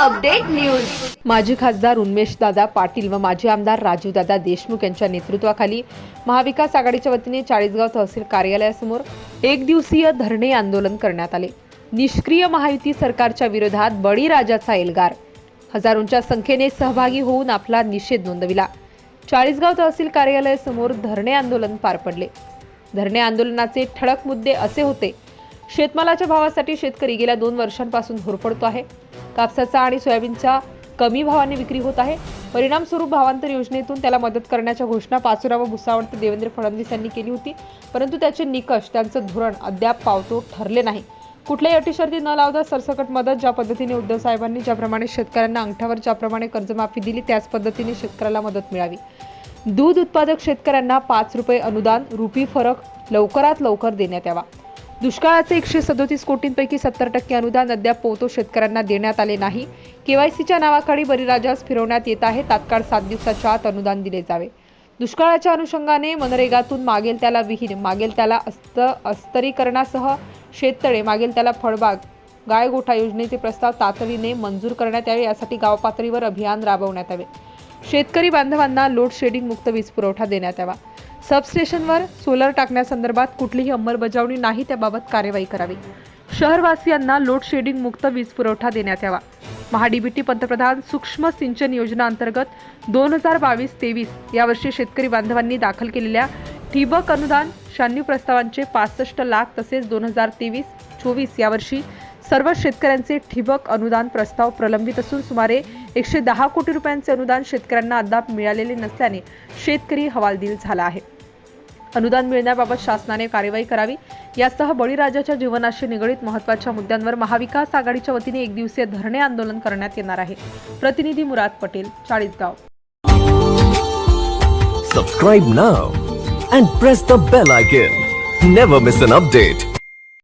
News. माजी खासदार उन्मेष दादा पाटील व माजी आमदार राजूदादा देशमुख यांच्या नेतृत्वाखाली महाविकास आघाडीच्या वतीने चाळीसगाव तहसील कार्यालयासमोर एक दिवसीय धरणे आंदोलन करण्यात आले. निष्क्रिय महायुती सरकारच्या विरोधात बळीराजाचा एल्गार. हजारोंच्या संख्येने सहभागी होऊन आपला निषेध नोंदविला. चाळीसगाव तहसील कार्यालयासमोर धरणे आंदोलन पार पडले. धरणे आंदोलनाचे ठळक मुद्दे असे होते शेतमालाच्या भावासाठी शेतकरी गेल्या दोन वर्षांपासून होरपडतो आहे. कापसाचा आणि सोयाबीनच्या कमी भावाने विक्री होत आहे. परिणामस्वरूप भावांतर योजनेतून त्याला मदत करण्याच्या घोषणा पाचोरा व भुसावळ ते देवेंद्र फडणवीस यांनी केली होती. परंतु त्याचे निकष त्यांचं धोरण अद्याप पावतो ठरले नाही. कुठल्याही अटीशर्ती न लावता सरसकट मदत ज्या पद्धतीने उद्धव साहेबांनी ज्याप्रमाणे शेतकऱ्यांना अंगठावर ज्याप्रमाणे कर्जमाफी दिली त्याच पद्धतीने शेतकऱ्याला मदत मिळावी. दूध उत्पादक शेतकऱ्यांना पाच रुपये अनुदान रुपी फरक लवकरात लवकर देण्यात यावा. दुष्काळाचे एकशे सदोतीस कोटींपैकी सत्तर टक्के अनुदान अद्याप पोहतो शेतकऱ्यांना देण्यात आले नाही. केवायसीच्या नावाखाली बळीराजास फिरवण्यात येत आहे. तात्काळ सात दिवसाच्या आत अनुदान दिले जावे. दुष्काळाच्या अनुषंगाने मनरेगातून मागेल त्याला विहीर मागेल त्याला अस्त अस्तरीकरणासह शेततळे मागेल त्याला फळबाग गायगोठा योजनेचे प्रस्ताव तातडीने मंजूर करण्यात यावे. यासाठी गावपातळीवर अभियान राबवण्यात यावे. शेतकरी बांधवांना लोड शेडिंग मुक्त वीज पुरवठा देण्यात यावा. सबस्टेशनवर सोलर टाकण्यासंदर्भात कुठलीही अंमलबजावणी नाही त्याबाबत कार्यवाही करावी. शहरवासियांना लोड शेडिंग मुक्त वीज पुरवठा देण्यात यावा. महाडीबीटी पंतप्रधान सूक्ष्म सिंचन योजना अंतर्गत दोन हजार बावीस तेवीस यावर्षी शेतकरी बांधवांनी दाखल केलेल्या ठिबक अनुदान शहाण्णव प्रस्तावांचे पासष्ट लाख तसेच दोन हजार तेवीस चोवीस यावर्षी सर्व शेतकऱ्यांचे ठिबक अनुदान प्रस्ताव प्रलंबित असून सुमारे एकशे दहा कोटी रुपयांचे अनुदान शेतकऱ्यांना अद्याप मिळालेले नसल्याने शेतकरी हवालदिल झाला आहे. अनुदान मिळण्याबाबत शासनाने कार्यवाही करावी. यासह बळीराजाच्या जीवनाशी निगडीत महत्त्वाच्या मुद्द्यांवर महाविकास आघाडीच्या वतीने एक दिवसीय धरणे आंदोलन करण्यात येणार आहे. प्रतिनिधी Murad Patel Chalisgaon. Subscribe now and press the bell icon never miss an update